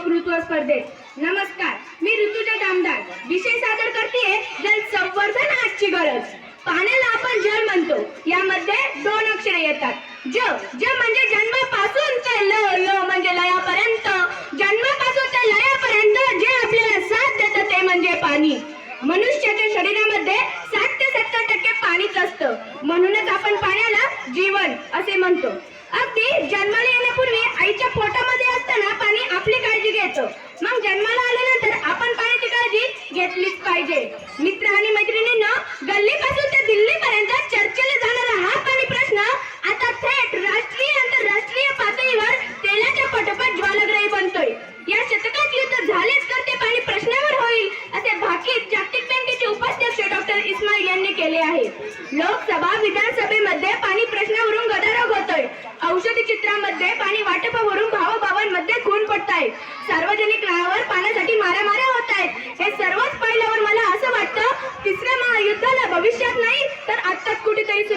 वक्तृत्व स्पर्धेत. नमस्कार मी ऋतुजा कामदार विषय सादर करते जल संवर्धन आजची गरज. पाण्याला आपण जल म्हणतो. यामध्ये दोन अक्षरे येतात. ज ज म्हणजे जन्मापासून ते ल ल म्हणजे लयापर्यंत. जन्मापासून ते लयापर्यंत जे आपल्याला साथ देतं ते म्हणजे पाणी. मनुष्याच्या शरीरामध्ये साठ ते सत्तर टक्के पाणीच असतं. म्हणूनच आपण पाण्याला जीवन असे म्हणतो.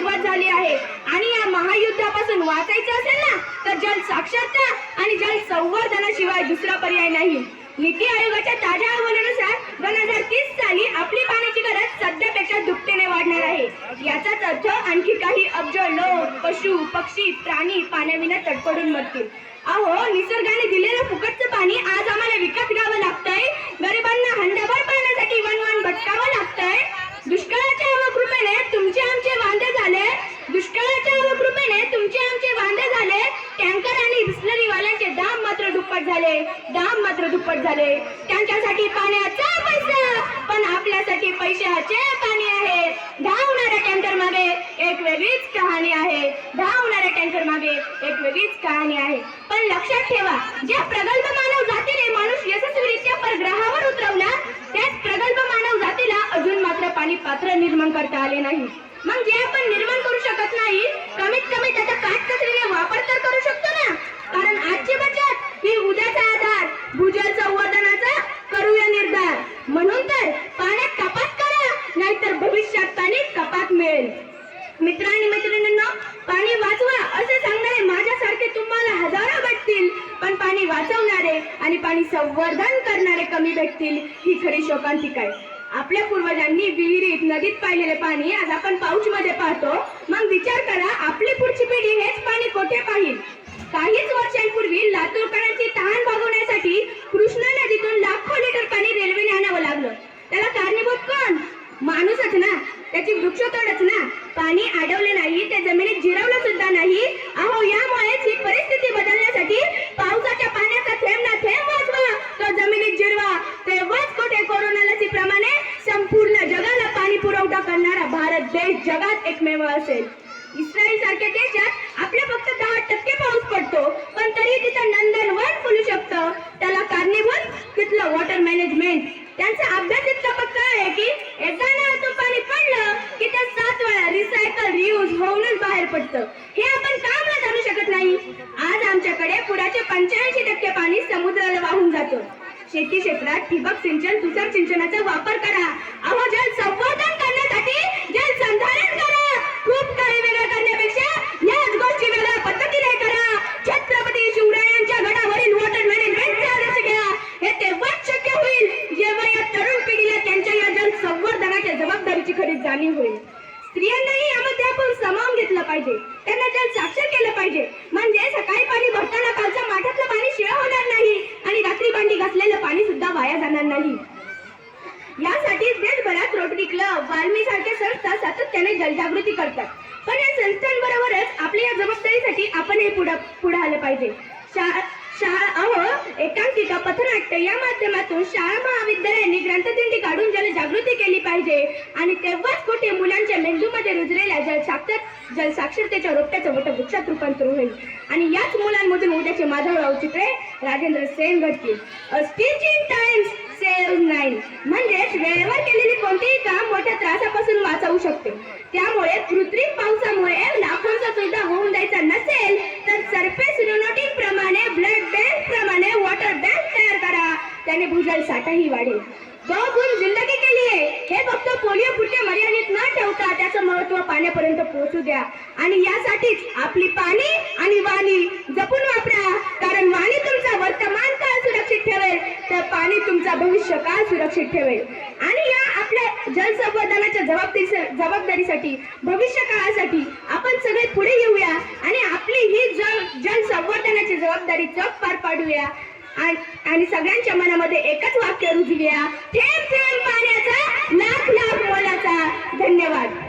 सुरुवात झाली आहे. आणि या महायुद्धापासून वाचायचं असेल ना तर जल साक्षरता आणि जल संवर्धनाशिवाय दुसरा पर्याय नाही. नीती आयोगाच्या ताज्या अहवालानुसार दोन हजार तीस साली आपली पाण्याची गरज सध्यापेक्षा दुपटीने वाढणार आहे. याचाच अर्थ आणखी काही अब्ज लोक पशु पक्षी प्राणी पाण्याविना तडपडून मरतील. अहो निसर्गाने दिले दुप्पट झाले दाम मात्र दुप्पट झाले. त्यांच्यासाठी पाण्याचा पैसा पण आपल्यासाठी पैशाचे पाणी आहे. धावणाऱ्या टँकर मागे एक वेगळीच कहाणी आहे. धावणाऱ्या टँकर मागे एक वेगळीच कहाणी आहे. पण लक्षात ठेवा ज्या प्रगल्भ मानव जातीने माणूस यशस्वीरित्या परग्रहावर उतरवला त्याच प्रगल्भ मानव जातीला अजून मात्र पाणी पात्र निर्माण करता आले नाही. मग जे आपण निर्माण करू शकत नाही कमीत कमी त्याचा काटकसरीने वापर तर करू शकतो ना कारण आजची बचत ही उद्याचा आधार भूजल संवर्धनाचा करूया निर्धार म्हणून तर पाण्यात कपात करा नाहीतर भविष्यात पाणी कपात मिळेल मित्र आणि मैत्रिणींना पाणी वाचवा असे सांगणारे माझ्यासारखे तुम्हाला हजारो भेटतील. पण पाणी वाचवणारे आणि पाणी संवर्धन करणारे कमी भेटतील. ही खरी शोकांतिका आहे. आपल्या पूर्वजांनी विहिरीत नदीत पाहिलेले पाणी आज आपण पाऊच मध्ये पाहतो. मग विचार करा आपली पुढची पिढी हेच पाणी कोठे पाहिल? काहीच वर्षांपूर्वी लातूरकरांची तहान भागवण्यासाठी कृष्णा नदीतून लाखो लिटर पाणी रेल्वेने आणावं लागलं. त्याला कारणीभूत कोण? माणूसच ना. त्याची वृक्षतोडच ना. पाणी अडवलं नाही ते जमिनीत जिरवलं सुद्धा नाही. अहो यामुळेच ही परिस्थिती बदलण्यासाठी पावसाच्या पाण्याचा थेंब ना थेंब वाचवा तो जमिनीत जिरवा. तेव्हाच कुठे कोरोना लसीप्रमाणे संपूर्ण जगाला पाणी पुरवठा करणारा भारत देश जगात एकमेव असेल. इस्रायल सारख्या देशात आपल्या फक्त दहा टक्के पाऊस पडतो पण तरी तिथं नंदनवन फुलू शकतं त्याला कारणीभूत तिथलं वॉटर मॅनेजमेंट त्यांचा अभ्यास इतका पक्का आहे की एकदा नळातून पाणी पडलं की ते सात वेळा रिसायकल रियूज होऊनच बाहेर पडतं. हे आपण का मला धरू शकत नाही? आज आमच्याकडे पुराचे पंच्याऐंशी टक्के पाणी समुद्राला वाहून जातं. शेती क्षेत्रात ठिबक सिंचन तुषार सिंचनाचा वापर करा. अहो जल संवर्धन करण्यासाठी जल संधारण करा. खूप काही वेगळं करण्यापेक्षा याच गोष्टी वेगळ्या पद्धतीने करा. छत्रपती शिवरायांच्या गडावरील वॉटर मॅनेजमेंटचा आदर्श घ्या. हे तेव्हाच शक्य होईल जेव्हा या तरुण पिढीला त्यांच्या या जल संवर्धनाच्या जबाबदारीची खरी जाणीव होईल. स्त्रियांनाही यामध्ये आपण सामावून घेतलं पाहिजे. त्यांना जल साक्षर केलं पाहिजे. म्हणजे सकाळी पाणी भरताना कालच्या माठातलं पाणी शिळ होणार नाही आणि रात्री भांडी घासलेलं पाणी सुद्धा वाया जाणार नाही. यासाठी देशभरात रोटरी क्लब वाल्मी सारख्या संस्था सातत्याने जलजागृती करतात. पण या संस्थांबरोबरच आपल्या या जबाबदारीसाठी आपणही पुढं पुढे आलं पाहिजे. शाळा अहो एकांकिका पथनाट्य या माध्यमातून शाळा महाविद्यालयांनी ग्रंथदिंडी काढून जनजागृती केली पाहिजे. आणि तेव्हाच कुठे मुलांच्या मुलांमध्ये रुजलेल्या जल साक्षर जल साक्षरतेच्या रोपट्याचं मोठं वृक्षात रूपांतर होईल. आणि याच मुलांमधून उद्याचे माधवराव चित्रे राजेंद्र सेन घडतील. Stitch in times save nine म्हणजेच वेळेवर केलेली कोणतेही काम मोठ्या त्रासापासून वाचवू शकते. त्यामुळे कृत्रिम पावसामुळे लाखोंचा सुद्धा होऊन द्यायचा नसेल तर सरफेस रिनोटिंग प्रमाणे ब्लड बँक प्रमाणे वॉटर बँक तयार करा. त्याने भूजल साठाही वाढेल. दो जिंदगी शिक्षण हे फक्त पोलिओ पुरते मर्यादित न ठेवता त्याचं महत्त्व पाण्यापर्यंत पोहोचू द्या. आणि यासाठीच आपली पाणी आणि वाणी जपून वापरा. कारण वाणी तुमचा वर्तमान काळ सुरक्षित ठेवेल तर पाणी तुमचा भविष्य काळ सुरक्षित ठेवेल. आणि या आपल्या जलसंवर्धनाच्या जबाबदारी जबाबदारीसाठी भविष्य काळासाठी आपण सगळे पुढे येऊया आणि आपली ही जल जलसंवर्धनाची जबाबदारी जग पार पाडूया. आणि सगळ्यांच्या मनामध्ये एकच वाक्य रुजूया थेंब थेंब पाण्याचा लाख लाख मोलाचा. धन्यवाद.